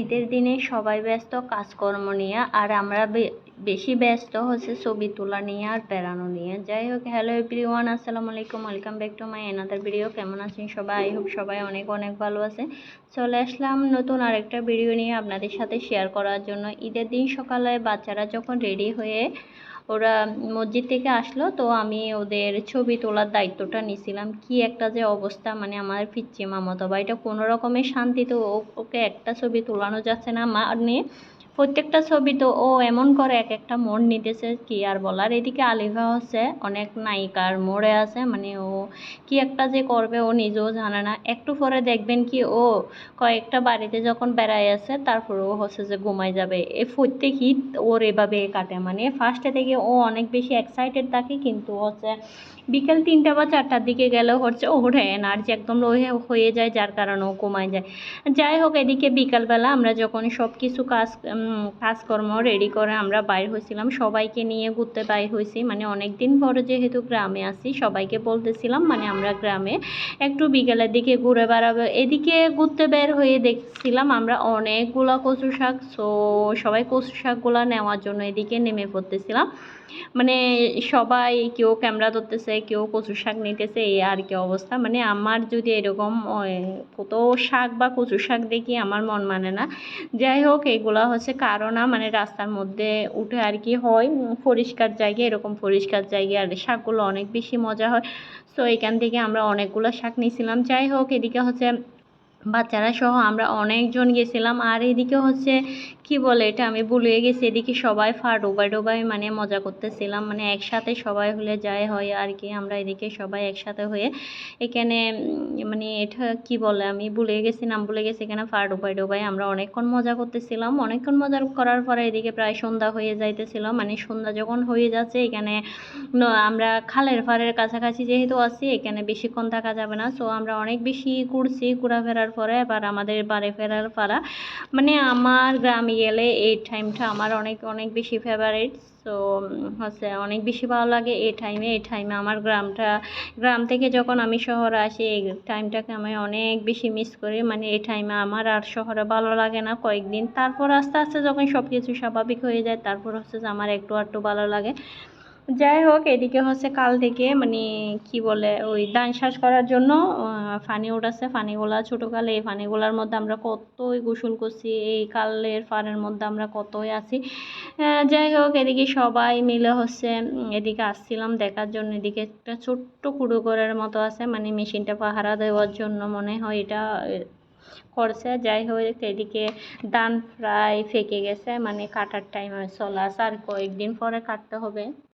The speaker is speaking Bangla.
ঈদের দিনে সবাই ব্যস্ত, কাজকর্ম নিয়ে, আর আমরা বেশি ব্যস্ত হচ্ছে ছবি তোলা নিয়ে আর বেড়ানো নিয়ে। যাই হোক হ্যালো এভরিওয়ান আসসালামু আলাইকুম welcome back to my another video কেমন আছেন সবাই? আই হোপ সবাই অনেক অনেক ভালো আছে। চলে আসলাম নতুন আরেকটা ভিডিও নিয়ে আপনাদের সাথে শেয়ার করার জন্য। ঈদের দিন সকালে বাচ্চারা যখন রেডি হয়ে ওরা মসজিদ থেকে আসলো, তো আমি ওদের ছবি তোলার দায়িত্বটা নিছিলাম। কি একটা যে অবস্থা মানে আমার পিচ্ছি মামাতো ভাইটা কোনো রকমের শান্তিতে ওকে একটা ছবি তোলানো যাচ্ছে না মানে প্রত্যেকটা ছবি তো ও এমন করে, এক একটা মোড় নিতেছে, কি আর বলার? এদিকে আলিফা হচ্ছে অনেক নায়িকার মোড়ে আছে মানে ও কি একটা যে করবে ও নিজেও জানে না। একটু পরে দেখবেন কি ও কয়েকটা বাড়িতে যখন বেড়ায় আছে, তারপর ও হচ্ছে যে ঘুমাই যাবে। এ প্রত্যেক হিট ওর এভাবে কাটে মানে ফার্স্টে থেকে ও অনেক বেশি এক্সাইটেড থাকে, কিন্তু হচ্ছে বিকেল তিনটা বা চারটার দিকে গেলেও হচ্ছে ওর এনার্জি একদম লো হয়ে- যায়, যার কারণে ও কমায় যায়। যাই হোক, এদিকে বিকালবেলা আমরা যখন সব কিছু কাজ কাজকর্ম রেডি করে আমরা বাইর হয়েছিলাম। সবাইকে নিয়ে ঘুরতে বাইর হয়েছি। মানে অনেক দিন পরে যেহেতু গ্রামে আসি সবাইকে বলতেছিলাম মানে আমরা গ্রামে একটু বিকেলের দিকে ঘুরে বেড়াবো। এদিকে ঘুরতে বের হয়ে দেখছিলাম আমরা অনেকগুলা কচু শাক সো সবাই কচু শাকগুলা নেওয়ার জন্য এদিকে নেমে পড়তেছিলাম। মানে সবাই কেউ ক্যামেরা ধরতেছে, কেউ কচু শাক নিতেছে, এই আর কি অবস্থা। মানে আমার যদি এরকম কত শাক বা কচু শাক দেখি আমার মন মানে না। যাই হোক, এগুলা হচ্ছে কারণ মানে রাস্তার মধ্যে উঠে আর কি হয় পরিষ্কার জায়গা, এরকম পরিষ্কার জায়গায় আর শাকগুলো অনেক বেশি মজা হয়। সো এখান থেকে আমরা অনেকগুলো শাক নিয়েছিলাম। যাই হোক, এদিকে হচ্ছে বাচ্চারা সহ আমরা অনেকজন গেছিলাম। আর এদিকে হচ্ছে কি বলে এটা আমি ভুলে গেছি। এদিকে সবাই ফা ডোবাই ডোবাই মানে মজা করতেছিলাম। মানে একসাথে সবাই হলে যায় হয় আর কি, আমরা এদিকে সবাই একসাথে হয়ে এখানে মানে এটা কি বলে আমি ভুলে গেছি, নাম ভুলে গেছি এখানে ফা ডোবাই ডোবাই। আমরা অনেকক্ষণ মজা করতেছিলাম। অনেকক্ষণ মজা করার পরে এদিকে প্রায় সন্ধ্যা হয়ে যাইতেছিল। মানে সন্ধ্যা যখন হয়ে যাচ্ছে, এখানে আমরা খালের ফাড়ের কাছাকাছি যেহেতু আছি, এখানে বেশিক্ষণ থাকা যাবে না। সো আমরা অনেক বেশি ঘুরছি ঘোরাফেরার পরে। এবার আমাদের বাড়ি ফেরার পাড়া মানে আমার গ্রামে গেলে এই টাইমটা আমার অনেক অনেক বেশি ফেভারিট তো হচ্ছে অনেক বেশি ভালো লাগে এই টাইমে এই টাইমে আমার গ্রামটা, গ্রাম থেকে যখন আমি শহরে আসি, এই টাইমটাকে আমি অনেক বেশি মিস করি। মানে এই টাইমে আমার আর শহরে ভালো লাগে না। কয়েকদিন তারপর আস্তে আস্তে যখন সব কিছু স্বাভাবিক হয়ে যায়, তারপর হচ্ছে যে আমার একটু আধটু ভালো লাগে। যাই হোক এদিকে হচ্ছে কাল থেকে মানে কি বলে, ওই ধান চাষ করার জন্য ফানি উঠাচ্ছে ফানিগুলা ছোটো কালে এই ফানিগুলার মধ্যে আমরা কতই গোসল করছি, এই কালের ফানের মধ্যে আমরা কতই আছি। যাই হোক এদিকে সবাই মিলে হচ্ছে এদিকে আসছিলাম দেখার জন্য, এদিকে একটা ছোট্ট কুড়ো ঘরের মতো আছে মানে মেশিনটা পাহারা দেওয়ার জন্য মনে হয় এটা করছে। যাই হোক এদিকে ধান প্রায় ফেকে গেছে মানে কাটার টাইম চলে আসে আর কয়েকদিন পরে কাটতে হবে।